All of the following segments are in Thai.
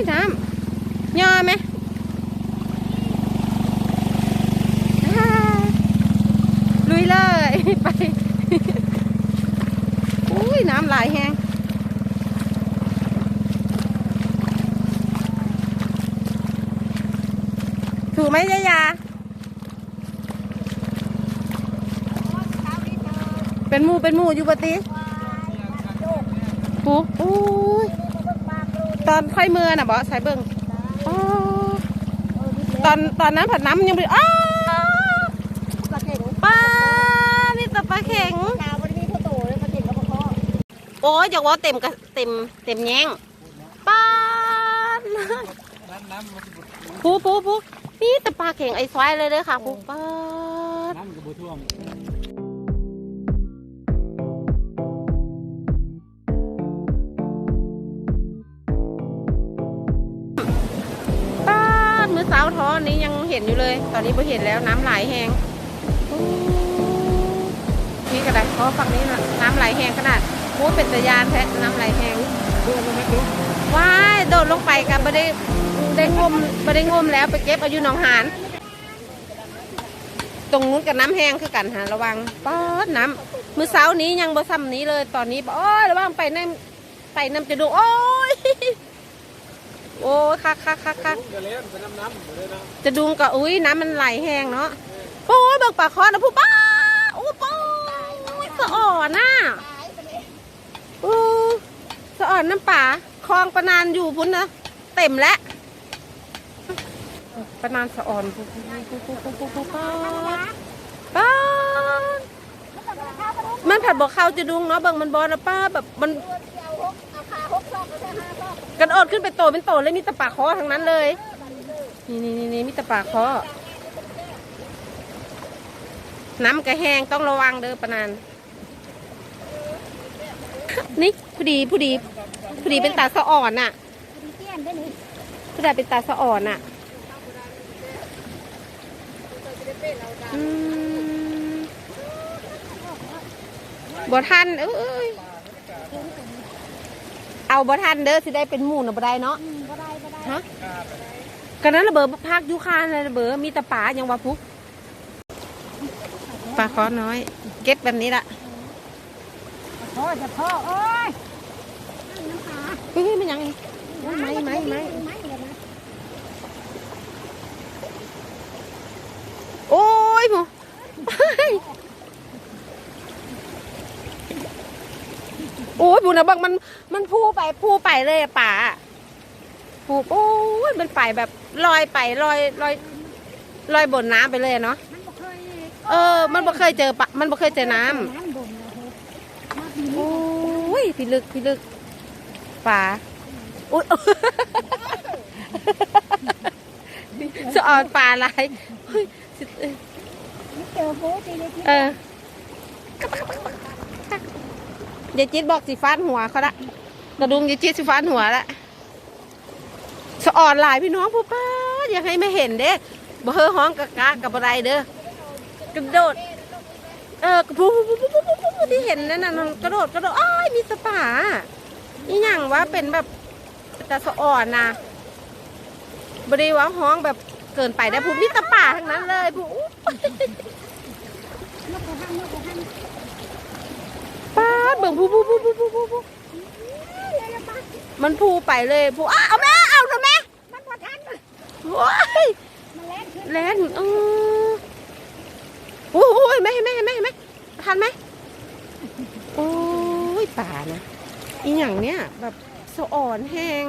ยน้ำย่อไหมอ่าลุยเลยไปอุ้ยน้ำไหลายแห้งถูกไหมยายาเป็นหมูเป็นหมูอยู่ปะติปูอุ้ย ตอนค่อยเมื่อน่ะบอสายเบิ่งอ๋อตอนตอนนั้นผัดน้ำยังไม่อ้าวป้านี่แต่ปลาเข็งโอ้ยอยากว่าเต็มกะเต็มเต็มแยงป้าดน้ำน้ำมันปูปูปูนี่แต่ปลาเข็งไอ้ควายเลยเด้อค่ะปูป้าดน้ำกับบัวท่วม สาวท้อนี้ยังเห็นอยู่เลย ตอนนี้ไม่เห็นแล้วน้ำไหลแหงนี่ก็ได้เพราะฝั่งนี้น้ำไหลแหงขนาดโอ้เป็นตะยานแท้น้ำไหลแหงว้ายโดดลงไปกันไม่ได้ได้งมไม่ได้งมแล้วไปเก็บอายุหนองหานตรงนู้นกับน้ำแห้งคือกันหาระวังป๊อดน้ำมือเช้านี้ยังบ่ซ้ำนี้เลยตอนนี้โอ้ยระวังไปน้ำไปน้ำจะดูโอ้ย โอ้คักคักคักคักจะดูก็อุ้ยน้ำมันไหลแห้งเนาะโอ้ยเบิกปากคอนะผู้ป้าโอ้ป้าสะอ่อนน่ะโอ้สะอ่อนน้ำป่าคลองประนานอยู่พุ่นนะเต็มแล้วประนานสะอ่อนปุ๊บปุ๊บปุ๊บปุ๊บปุ๊บปุ๊บปุ๊บป้ามันผัดบอกข้าวจะดุงเนาะเบิ่งมันบอลนะป้าแบบมันเอาขาหกซอกก็ใช่ห้าซอก ระโดดขึ้นไปโตเป็นโตเลยมีแต่ปากคอทั้งนั้นเลย นี่นี่นี่นี่มีแต่ปากคอน้ำกระแหงต้องระวังเด้อปะนานนี่ผู้ดีผู้ดีผู้ดีเป็นตาสะอ่อนน่ะผู้ดีเป็นตาสะอ่อนน่ะอบ่ทันเอ้ย เอาบ่ทันเด้อสิได้เป็นหมูนะบ่ได้เนาะฮะกันนั้นระเบิดพักอยุคานเลยระเบิดมีแต่ป่ายังว่าพุกปลาคอน้อย เก็บแบบนี้ละพ่อจะพ่อโอ้ยเฮ้ยมันยังไงไม้ไม้ไม้โอ้ยผู้ โอ้ยผู้ นะบังมันมันพูไปพูไปเลยอะป่าพูโอ้ยมันไปแบบลอยไปลอยลอยลอยบนน้ำไปเลยอะเนาะมันบ่เคยเออ มันบ่เคยเจอปะมันบ่เคยเจอน้ำน้ำบ่นนะโหมาปีโอนี้้ยพี่ลึกพี่ลึกป่าอุ้ยจะอ่อนป่าอะไรเฮ้ยสิเอ้ยไม่เจอโป๊ตีเลยที่เออ เดี๋ยจิตบอกสิฟาดหัวเขาละกระดุมเดี๋ยจิตสิฟาดหัวละสะอ่อนหลายพี่น้องผู้ป้าอยากให้ไม่เห็นเด้บ่เฮอห้องกะกะกับอะไรเด้อกระโดด เออกระพูพูพูพูพูพูที่เห็นนั่นน่ะกระโดดกระโดดอ้ายมีสป่าอีหยังว่าเป็นแบบแต่สะอ่อนนะบริว่าห้องแบบเกินไปได้ผู้มีแตะป่าทั้งนั้นเลยผู้อู้ นกกระหังนกกระหัง ป้าดเบิ่งผู้ผู้ผู้ผู้ผู้ผู้ผู้มันพูไปเลยผู้อ้าเอาแม่เอาเถอะแม่มันบ่ทันมันว้ายมันแล่นขึ้นแลนเออโอ้ยแม่แม่แม่แม่ทันไหมโอ้ยป่านะอีหยังเนี้ยแบบสะอ่อนแห้ง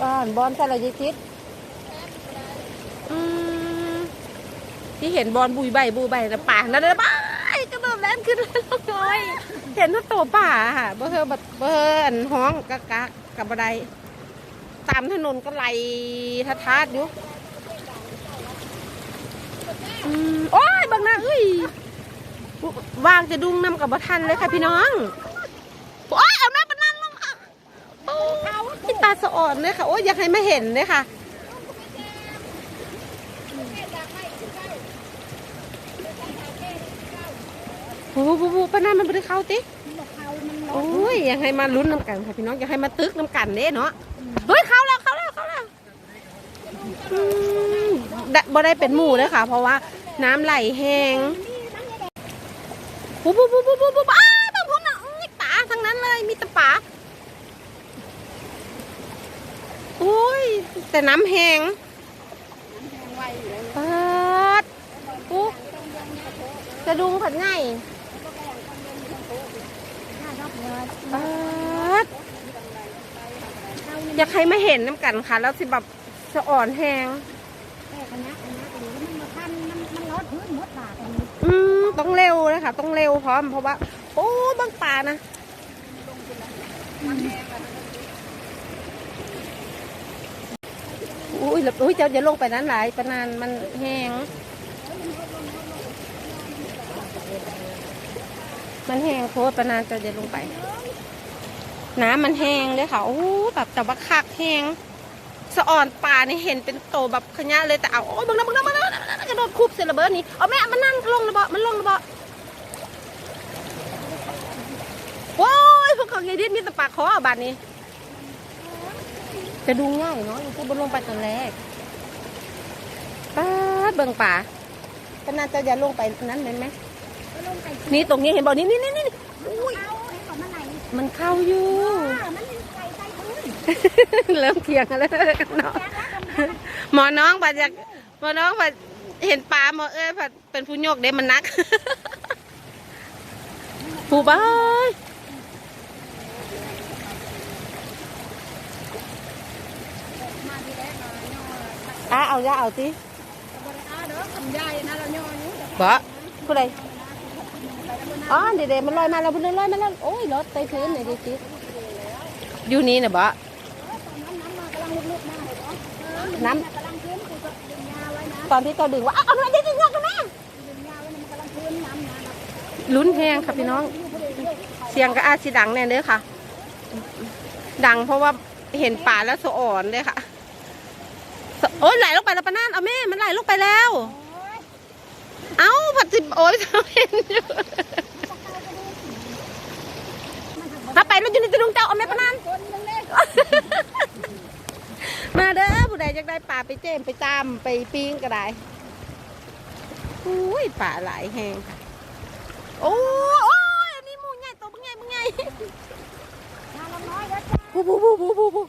บ้านบอลใส่อะไรยิจิตอืมที่เห็นบอลบุยใบบุยใบนะป่าแล้วนะบ้ายกระโดด แล่นขึ้นแล้วน้อยเห็นว่าตัวป่าค่ะเบอร์แบบเบอร์อันห้องกะกะกับบันไดตามถนนก็ไหลทัดทัดอยู่อืมโอ้ยบางนาเอ้ยวางจะดุงนำกับบัทันเลยค่ะพี่น้องโอ้ยเอาแม่ปะนันลงอะโอ้ยพี่ตาสะอ่อนเลยค่ะโอ้ยอยากให้มาเห็นเลยค่ะ โอ้โหปะนันมันไม่ได้เข้าติโอ้ยอยากให้มาลุ้นน้ำกันค่ะพี่น้องอยากให้มาตึกน้ำกันเด้เนาะเฮ้ยเข้าแล้วเข้าแล้วเข้าแล้วอืมได้บ่ได้เป็นหมู่เลยค่ะ เพราะว่าน้ำไหลแห้งปุ๊บปุ๊บปุ๊บปุ๊บปุ๊บปุ๊บอ้าวบางน่ะอุ้ยป่าทั้งนั้นเลยมีแต่ป่าอุ้ยแต่น้ำแห้งปาดปุ๊กระดุงผัดง่าย ปาดอยากให้มาเห็นน้ำกันค่ะ แล้วสิแบบจะอ่อนแห้งแค่คณะคณะตัวนี้มันมาพันมันมันลดพื้นหมดบาทอันนี้อืมต้องเร็วเลยค่ะ ต้องเร็วพร้อมเพราะว่า โอ้บางป่านะอุ้ยแล้วอุ้ยจ้าจะลงไปนั้นหลายประนานมันแห้ง มันแห้งโคตรประนานเจ้าจะลงไป น้ำมันแห้งเลยค่ะโอ้แบบแต่ว่าคักแห้งสะอ่อนป่านี่เห็นเป็นโตแบบขยะเลยแต่เอาโอ้บังนะบังนะบังนะบังกระโดดคุบเสร็จระเบิดนี่เอาแม่มันนั่งลงระเบาะมันลงระเบาะโอ้ยพวกเขาเฮดิสมีแต่ปากคอบาดนี้จะดูง่ายเนาะยังพูบนลงไปตอนแรกป้าเบิ่งป่าก็น่าจะอย่าลงไปนั้นเห็นไหม นี่ตรงนี้เห็นบอกนี่นี่นี่นี่อุ้ยเอาให้ก่อนมันไหลมันเข้าอยู่อ่ามันใส่ใส่พื้นเริ่มเถียงกันแล้วกันเนาะหมอน้องผัดอยากหมอน้องผัดเห็นปลาหมอเอ้ยผัดเป็นผู้โยกเด้มันนักผู้บ้ายอะเอาอย่าเอาสิอ่าเด้อทำใหญ่นะเราย่ออยู่บ่ผู้ใด อ๋อเดี๋ยวๆมันลอยมาแล้วมันลอยมาแล้วโอ้ยรถไปพื้นหน่อยดิสิอยู่นี่นะบ่น้ำน้ำมากำลังลุกๆมาเลยเนาะน้ำตอนที่เราดึงว่าเอาหน่อยดิดึงกันแม่ดึงยาวกันไหมลุ้นแห้งค่ะพี่น้อง เสียงก็อาจสิดังแน่เด้อค่ะ ดังเพราะว่าเห็นป่าแล้วสะอ่อนเลยค่ะสะโอ้ยไหลลงไปแล้วปะนั่นเอาแม่มันไหลลงไปแล้ว เอ้าผัดสิบโอ้ยเราเห็นอยู่ถ้าไปแล้วอยู่ในตะลุงเจ้าเอาแม่ปนันมาเด้อผู้ใดอยากได้ป่าไปเจมไปจามไปปิ้งก็ได้อุ้ยป่าหลายแหงค่ะโอ้ยโอ้ยอันนี้หมูใหญ่ตัวมึงใหญ่มึงใหญ่มาลงน้อยเด้อจ้าปูปูปูปูปูปู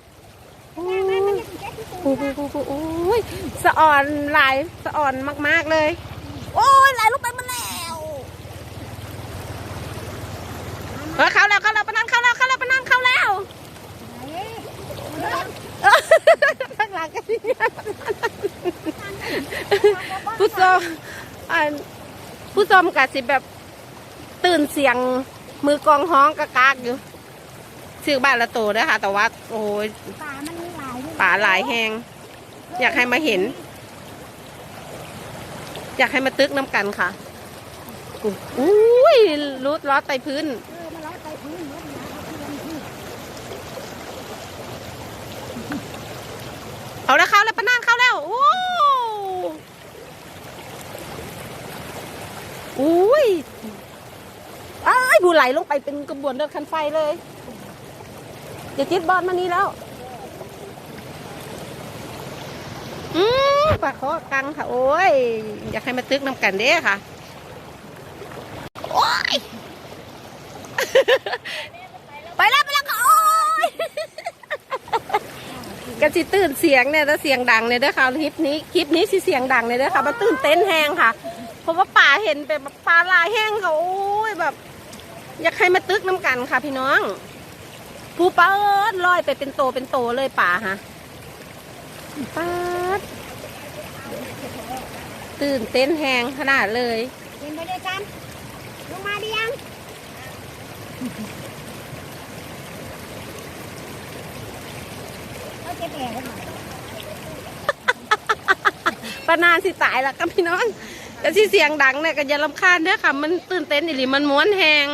แม่แม่มันยังแก๊สที่ปูปูปูปูโอ้ยสะอ่อนหลายสะอ่อนมากๆเลยโอ้ ยไหลลงไปมาแล้วเออเข้าแล้วเข้าแล้วปะนันเข้าแล้วเข้าแล้วปะนันเข้าแล้วข้างหลังกันเนี่ยผู้ชมอันผู้ชมกะสิแบบตื่นเสียงมือกองห้องกะกากอยู่ชื่อบ้านละโตด้วยค่ะแต่ว่า โอ้ยป่ามันมีหลายป่าหลายแหงอยากให้มาเห็น อยากให้มาตึกน้ำกันค่ะอุ๊ยอุ้ยรูดล้อไตพื้นเออมันร้อยไปพื้นเขาเพื่อาแล้วเข้าแล้วปะนางเข้าแล้วโอ้อุ้ยอ้ายบูไหลลงไปเป็นกระบวนเดินคันไฟเลยอย่าจิตบอลมานี่แล้ว อืม ปาคอกังค่ะ โอ้ย อยากให้มาตึกน้ำกันเด้ค่ะ โอ้ย ไปแล้วไปแล้วค่ะ โอ้ยกันสิตื่นเสียงเนี่ยแล้วเสียงดังเนี่ยเด้อค่ะคลิปนี้คลิปนี้สิเสียงดังเนี่ยเด้อค่ะมันตื่นเต้นแห้งค่ะ เพราะว่าป่าเห็นเป็นแบบปลาลายแห้งค่ะโอ้ยแบบ อยากให้มาตึกน้ำกันค่ะ พี่น้องผู้ปลาเอิ้นลอยไปเป็นโตเป็นโตเลยป่าฮะปา ตื่นเต้นแหงขนาดเลยเห็นไปด้วยกันลงมาดิยังเขาเจ็บแอร์ให้หน่อยปานานสิตายละกับพี่น้องแต่ที่เสียงดังเนี่ยก็อย่าลำคาญเด้อค่ะ มันตื่นเต้นอีหลีมันม้วนแหง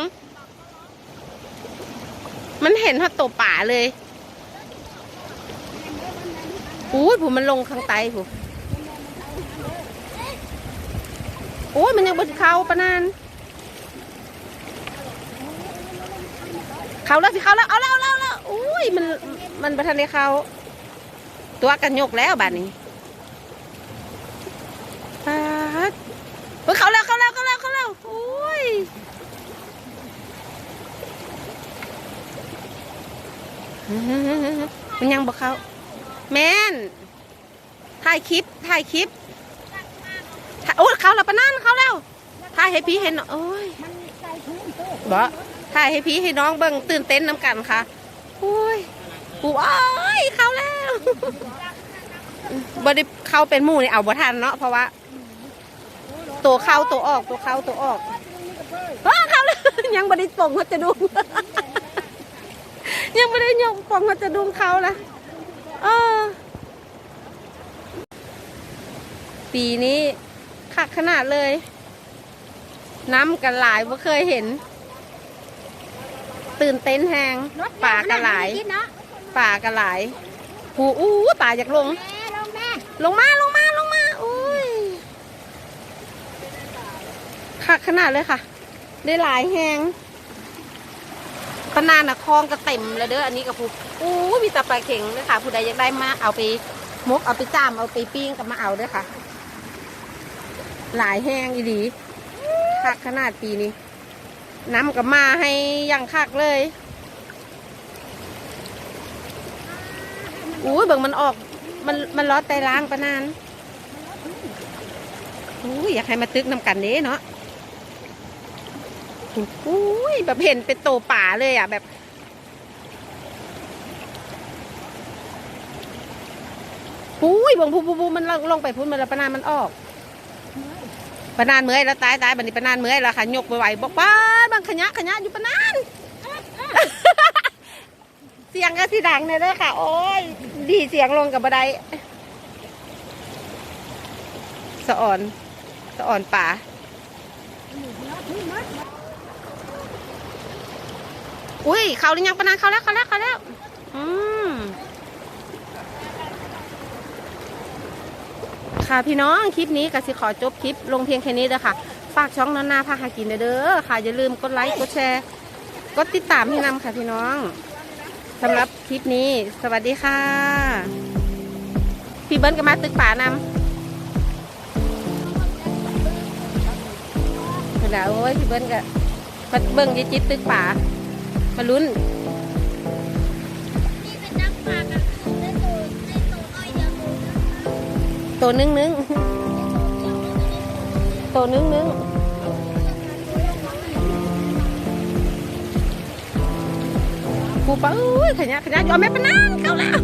มันเห็นหัวโตป่าเลยอู้ยผมมันลงข้างใต้ผม โอ้ยมันยังบนเขาปะนานเขาแล้วสิเขาแล้วเอาแล้วเอาแล้วเอาแล้วอุ้ยมันมันประทันในเขาตัวกันยกแล้วบัดนี้ปาดเขาแล้วเขาแล้วเขาแล้วเขาแล้วโอ้ยมันยังบอกเขาแม่นถ่ายคลิปถ่ายคลิป โอ้เขาแล้วปะนั่นเขาแล้วถ่ายให้พี่เห็นหน่อยโอ้ยบ่ถ่ายให้พี่ให้น้องเบิ่งตื่นเต้นน้ำกันค่ะโอ้ยปูอ้ยเขาแล้วบ่ได้เข้าเป็นหมู่นี่เอาบ่ทันเนาะเพราะว่า ตัวเข้าตัวออกตัวเข้าตัวออกว้าเขาแล้วยังบ่ได้ป่งเขาจะดุงยังไม่ได้ยกป่งเขาจะดุงเขาละเออปีนี้ คักขนาดเลย น้ำกันหลายบ่เคยเห็น ตื่นเต้นแหงป่ากระหลายเนาะป่ากระหลายหูอู้ป่าอยากลงแม่ลงแม่ลงมาลงมาลงมาอุ้ยคักขนาดเลยค่ะ ได้หลายแหงปะนานอะคลองก็เต็มแล้วเด้ออันนี้กับผู้อู้มีแตาปลาเข็งเลยค่ะ ผู้ใดอยากได้มาเอาไปมกเอาไปจ้ามเอาไปปิ้งกับมาเอาเด้วยค่ะ หลายแห้งอีดีคักขนาดปีนี้ น้ำกับมาให้อยังคักเลยอุ้ยเบิ่งมันออก มันมันล้อไตล้างปะนานอุ้ยอยากให้มาตึกน้ำกันเด้เนาะอุ้ยแบบเห็นเป็นโตป่าเลยอะแบบอุ้ยบิ่งพูพูพูมันลงลงไปพุ่นมันแล้วปะนานมันออก ปนานเมื่อยแล้วตายตายบัดนี้ปนานเมื่อยแล้วค่ะยกไปไหวบอกป้าบางขยะขยะอยู่ปนานเสียงก็สิดังเลยเด้อค่ะ โอ้ยดีเสียงลงกับบันไดสะอ่อนสะอ่อนป่าอุ้ยเขาหรือยังปนานเขาแล้วเขาแล้วเขาแล้ว อืม ค่ะพี่น้องคลิปนี้ก็สิขอจบคลิปลงเพียงแค่นี้เด้อค่ะฝากช่องนานาพาหากินเด้อค่ะ อย่าลืมกดไลค์กดแชร์ กดติดตามให้นำค่ะพี่น้องสำหรับคลิปนี้ สวัสดีค่ะ พี่เบิ้ลก็มาตึกป่านำเหนแล้วโอ้ยพี่เบิ้ลก็มาเบิ้งยายจิตตึกป่ามาลุ้น ตัวนึงนึงตัวนึงนึงกูปลาอุ้ยขยะขยะยอมแม่ปะนางเขาแล้ว